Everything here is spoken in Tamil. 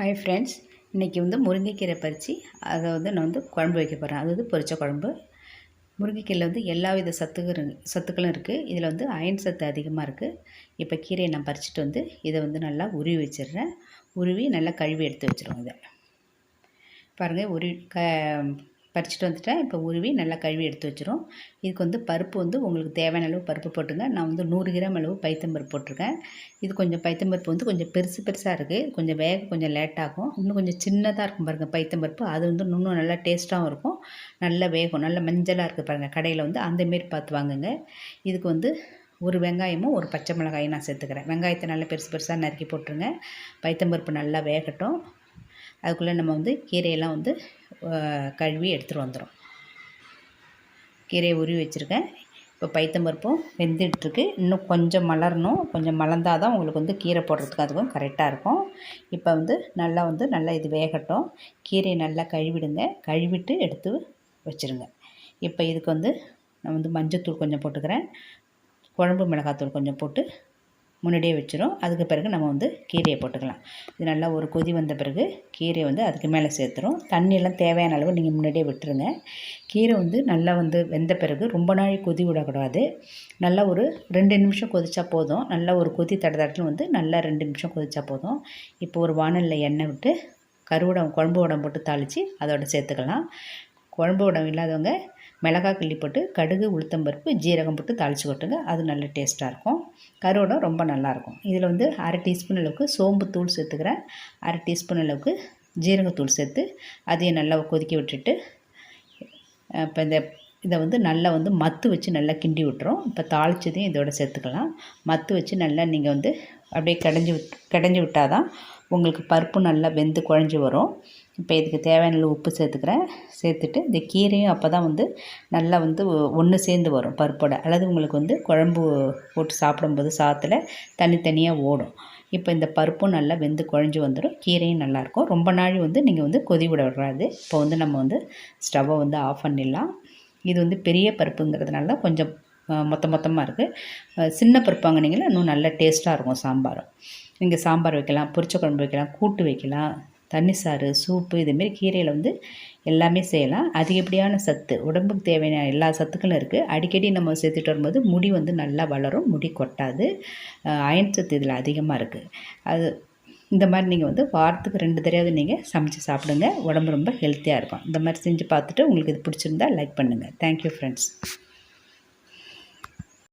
ஹாய் ஃப்ரெண்ட்ஸ் இன்றைக்கி வந்து முருங்கைக்கீரை பறித்து அதை வந்து நான் வந்து குழம்பு வைக்க போகிறேன் அது வந்து பொரிச்ச குழம்பு. முருங்கைக்கீரையில் வந்து எல்லா வித சத்துக்கள் சத்துக்களும் இருக்குது இதில் வந்து அயன் சத்து அதிகமாக இருக்குது இப்போ கீரையை நான் பறிச்சுட்டு வந்து இதை வந்து நல்லா உருவி வச்சிடுறேன். உருவி நல்லா கழுவி எடுத்து வச்சுருவோம் இதை. பாருங்கள் உருவி க பறிச்சுட்டு வந்துட்டேன். இப்போ உருவி நல்லா கழுவி எடுத்து வச்சிரும். இதுக்கு வந்து பருப்பு வந்து உங்களுக்கு தேவையான அளவு பருப்பு போட்டுங்க. நான் வந்து நூறு கிராம் அளவு பைத்தம்பருப்பு போட்டிருக்கேன். இது கொஞ்சம் பைத்தம்பருப்பு வந்து கொஞ்சம் பெருசு பெருசாக இருக்குது கொஞ்சம் வேக கொஞ்சம் லேட்டாகும் இன்னும் கொஞ்சம் சின்னதாக இருக்கும் பாருங்கள் பைத்தம்பருப்பு. அது வந்து இன்னும் நல்லா டேஸ்ட்டாகவும் இருக்கும். நல்லா வேகும். நல்லா மஞ்சளாக இருக்குது பாருங்கள் கடையில் வந்து அந்தமாரி பார்த்து வாங்குங்க. இதுக்கு வந்து ஒரு வெங்காயமும் ஒரு பச்சை மிளகாயும் நான் சேர்த்துக்கிறேன். வெங்காயத்தை நல்லா பெருசு பெருசாக நறுக்கி போட்டுருங்க. பைத்தம்பருப்பு நல்லா வேகட்டும். அதுக்குள்ளே நம்ம வந்து கீரையெல்லாம் வந்து கழுவி எடுத்துகிட்டு வந்துடும் கீரையை உருவி வச்சுருக்கேன். இப்போ பைத்தம்பருப்பும் வெந்துட்டுருக்கு. இன்னும் கொஞ்சம் மலரணும். கொஞ்சம் மலர்ந்தால் தான் உங்களுக்கு வந்து கீரை போடுறதுக்கு அதுக்கும் கரெக்டாக இருக்கும். இப்போ வந்து நல்லா வந்து நல்லா இது வேகட்டும். கீரையை நல்லா கழுவிடுங்க. கழுவிட்டு எடுத்து வச்சுருங்க. இப்போ இதுக்கு வந்து நான் வந்து மஞ்சத்தூள் கொஞ்சம் போட்டுக்கிறேன். குழம்பு மிளகாத்தூள் கொஞ்சம் போட்டு முன்னாடியே வச்சிடும் அதுக்கு பிறகு நம்ம வந்து கீரையை போட்டுக்கலாம். இது நல்லா ஒரு கொதி வந்த பிறகு கீரையை வந்து அதுக்கு மேலே சேர்த்துரும். தண்ணியெல்லாம் தேவையான அளவு நீங்கள் முன்னாடியே விட்டுருங்க. கீரை வந்து நல்லா வந்து வெந்த பிறகு ரொம்ப நாள் கொதி விடக்கூடாது. நல்லா ஒரு ரெண்டு நிமிஷம் கொதிச்சா போதும். நல்லா ஒரு கொதி தட வந்து நல்லா ரெண்டு நிமிஷம் கொதிச்சா போதும். இப்போ ஒரு வானலில் எண்ணெய் விட்டு கருவடம் குழம்பு உடம் போட்டு தாளித்து அதோட சேர்த்துக்கலாம். குழம்பு உடம் இல்லாதவங்க மிளகா கிள்ளி போட்டு கடுகு உளுத்தம்பருப்பு ஜீரகம் போட்டு தாளித்து கொட்டுங்க. அது நல்ல டேஸ்ட்டாக இருக்கும். கருவடம் ரொம்ப நல்லாயிருக்கும். இதில் வந்து அரை டீஸ்பூன் அளவுக்கு சோம்பு தூள் சேர்த்துக்கிறேன். அரை டீஸ்பூன் அளவுக்கு ஜீரகத்தூள் சேர்த்து அதையும் நல்லா கொதிக்க விட்டுட்டு இப்போ இந்த இதை வந்து நல்லா வந்து மத்து வச்சு நல்லா கிண்டி விட்டுரும். இப்போ தாளிச்சதையும் இதோட சேர்த்துக்கலாம். மத்து வச்சு நல்லா நீங்கள் வந்து அப்படியே கடைஞ்சி விட் கடைஞ்சி விட்டால் தான் உங்களுக்கு பருப்பு நல்லா வெந்து குழஞ்சி வரும். இப்போ இதுக்கு தேவையான உப்பு சேர்த்துக்கிறேன். சேர்த்துட்டு இந்த கீரையும் அப்போ தான் வந்து நல்லா வந்து ஒன்று சேர்ந்து வரும் பருப்போட. அல்லது உங்களுக்கு வந்து குழம்பு போட்டு சாப்பிடும்போது சாத்தில் தனித்தனியாக ஓடும். இப்போ இந்த பருப்பும் நல்லா வெந்து குழஞ்சி வந்துடும் கீரையும் நல்லாயிருக்கும் ரொம்ப நாள் வந்து நீங்கள் வந்து கொதி விட விடாது. இப்போ வந்து நம்ம வந்து ஸ்டவ்வை வந்து ஆஃப் பண்ணிடலாம். இது வந்து பெரிய பருப்புங்கிறதுனால கொஞ்சம் மொத்த மொத்தமாக இருக்குது சின்ன பருப்பு இன்னும் நல்லா டேஸ்ட்டாக இருக்கும் சாம்பாரும். நீங்கள் சாம்பார் வைக்கலாம் பொரிச்ச குழம்பு வைக்கலாம் கூட்டு வைக்கலாம். தண்ணி சாறு சூப்பு இதுமாரி கீரையில் வந்து எல்லாமே செய்யலாம். அதிகப்படியான சத்து உடம்புக்கு தேவையான எல்லா சத்துக்களும் இருக்குது அடிக்கடி நம்ம சேர்த்துட்டு வரும்போது முடி வந்து நல்லா வளரும் முடி கொட்டாது. அயன் சத்து இதில் அதிகமாக இருக்குது அது இந்த மாதிரி நீங்கள் வந்து வாரத்துக்கு ரெண்டு தடவை நீங்கள் சமைச்சு சாப்பிடுங்க. உடம்பு ரொம்ப ஹெல்த்தியாக இருக்கும். இந்த மாதிரி செஞ்சு பார்த்துட்டு உங்களுக்கு இது பிடிச்சிருந்தா லைக் பண்ணுங்கள் தேங்க்யூ ஃப்ரெண்ட்ஸ்